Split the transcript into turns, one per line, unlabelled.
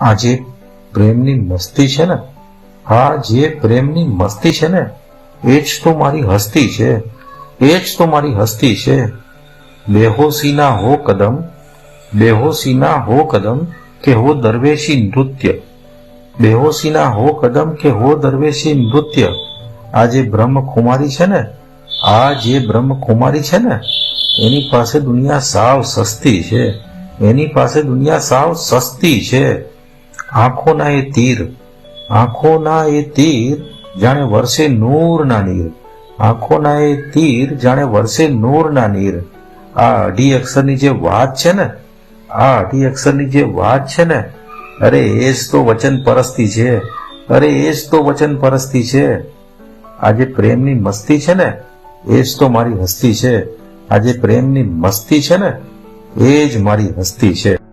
આ જે પ્રેમની મસ્તી છે ને, આ જે પ્રેમની મસ્તી છે ને, એ જ તો મારી હસ્તી છે, એ જ તો મારી હસ્તી છે. બેહોશીના હો કદમ, બેહોશીના હો કદમ કે હો દરવેશી નૃત્ય. બેહોશીના હો કદમ કે હો દરવેશી નૃત્ય. આ જે બ્રહ્મ કુમારી છે ને, આ જે બ્રહ્મ કુમારી છે ને, એની પાસે દુનિયા સાવ સસ્તી છે. એની પાસે દુનિયા સાવ સસ્તી છે. આંખોના એ તીર આંખોના એ તીર જાણે વરસે નૂરના નીર આંખોના એ તીર જાણે વર્ષે નૂરના નીર. આ અઢી અક્ષરની જે વાત છે ને, આ અઢી અક્ષરની જે વાત છે ને, અરે એ જ તો વચન પરસ્તી છે, અરે એ જ તો વચન પરસ્તી છે. આ જે પ્રેમની મસ્તી છે ને એ જ તો મારી હસ્તી છે. આ જે પ્રેમની મસ્તી છે ને એ જ મારી હસ્તી છે.